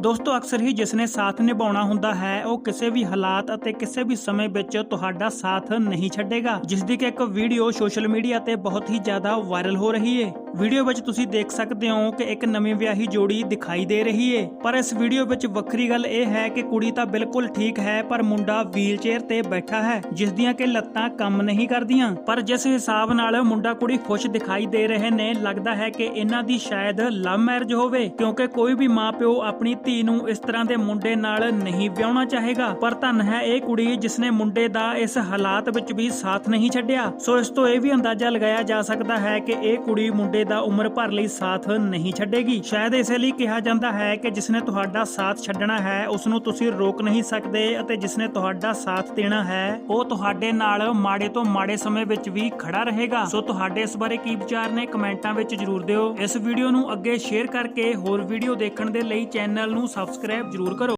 ਦੋਸਤੋ, ਅਕਸਰ ਹੀ ਜਿਸ ਨੇ ਸਾਥ ਨਿਭਾਉਣਾ ਹੁੰਦਾ ਹੈ, ਉਹ ਕਿਸੇ ਵੀ ਹਾਲਾਤ ਅਤੇ ਕਿਸੇ ਵੀ ਸਮੇਂ ਵਿੱਚ ਤੁਹਾਡਾ ਸਾਥ ਨਹੀਂ ਛੱਡੇਗਾ, ਜਿਸ ਦੀ ਕਿ ਇੱਕ ਵੀਡੀਓ ਸੋਸ਼ਲ ਮੀਡੀਆ ਤੇ ਬਹੁਤ ਹੀ ਜ਼ਿਆਦਾ ਵਾਇਰਲ ਹੋ ਰਹੀ ਹੈ ਵੀਡੀਓ ਵਿੱਚ ਤੁਸੀਂ ਦੇਖ ਸਕਦੇ ਹੋ ਕਿ ਇੱਕ ਨਵੀਂ ਵਿਆਹੀ ਜੋੜੀ ਦਿਖਾਈ ਦੇ ਰਹੀ ਹੈ ਪਰ ਇਸ ਵੀਡੀਓ ਵਿੱਚ ਵੱਖਰੀ ਗੱਲ ਇਹ ਹੈ ਕਿ ਕੁੜੀ ਤਾਂ ਬਿਲਕੁਲ ਠੀਕ ਹੈ, ਪਰ ਮੁੰਡਾ ਵੀਲਚੇਅਰ ਤੇ ਬੈਠਾ ਹੈ ਜਿਸ ਦੀਆਂ ਕਿ ਲੱਤਾਂ ਕੰਮ ਨਹੀਂ ਕਰਦੀਆਂ। ਪਰ ਜਿਸ ਹਿਸਾਬ ਨਾਲ ਮੁੰਡਾ ਕੁੜੀ ਖੁਸ਼ ਦਿਖਾਈ ਦੇ ਰਹੇ ਨੇ, ਲੱਗਦਾ ਹੈ ਕਿ ਇਹਨਾਂ ਦੀ ਸ਼ਾਇਦ ਲਵ ਮੈਰਿਜ ਹੋਵੇ, ਕਿਉਂਕਿ ਕੋਈ ਵੀ ਮਾਪਿਓ ਆਪਣੀ ਧੀ ਨੂੰ ਇਸ ਤਰ੍ਹਾਂ ਦੇ ਮੁੰਡੇ ਨਾਲ ਨਹੀਂ ਵਿਆਹਣਾ ਚਾਹੇਗਾ। ਪਰ ਧੰਨ ਹੈ ਇਹ ਕੁੜੀ ਜਿਸਨੇ ਮੁੰਡੇ ਦਾ ਇਸ ਹਾਲਾਤ ਵਿੱਚ ਵੀ ਸਾਥ ਨਹੀਂ ਛੱਡਿਆ। ਸੋ ਇਸ ਤੋਂ ਇਹ ਵੀ ਅੰਦਾਜ਼ਾ ਲਗਾਇਆ ਜਾ ਸਕਦਾ ਹੈ ਕਿ ਇਹ ਕੁੜੀ ਮੁੰਡੇ ਦਾ ਉਮਰ ਭਰ ਲਈ ਸਾਥ ਨਹੀਂ ਛੱਡੇਗੀ। ਸ਼ਾਇਦ ਇਸੇ ਲਈ ਕਿਹਾ ਜਾਂਦਾ ਹੈ ਕਿ ਜਿਸ ਨੇ ਤੁਹਾਡਾ ਸਾਥ ਛੱਡਣਾ ਹੈ ਉਸ ਨੂੰ ਤੁਸੀਂ ਰੋਕ ਨਹੀਂ ਸਕਦੇ ਅਤੇ ਜਿਸ ਨੇ ਤੁਹਾਡਾ ਸਾਥ ਦੇਣਾ ਹੈ, ਉਹ ਤੁਹਾਡੇ ਨਾਲ ਮਾੜੇ ਤੋਂ ਮਾੜੇ ਸਮੇਂ ਵਿੱਚ ਵੀ ਖੜਾ ਰਹੇਗਾ। ਸੋ ਤੁਹਾਡੇ ਇਸ ਬਾਰੇ ਕੀ ਵਿਚਾਰ ਨੇ ਕਮੈਂਟਾਂ ਵਿੱਚ ਜਰੂਰ ਦਿਓ। ਇਸ ਵੀਡੀਓ ਨੂੰ ਅੱਗੇ ਸ਼ੇਅਰ ਕਰਕੇ ਹੋਰ ਵੀਡੀਓ ਦੇਖਣ ਦੇ ਲਈ ਚੈਨਲ ਨੂੰ ਸਬਸਕ੍ਰਾਈਬ ਜਰੂਰ ਕਰੋ।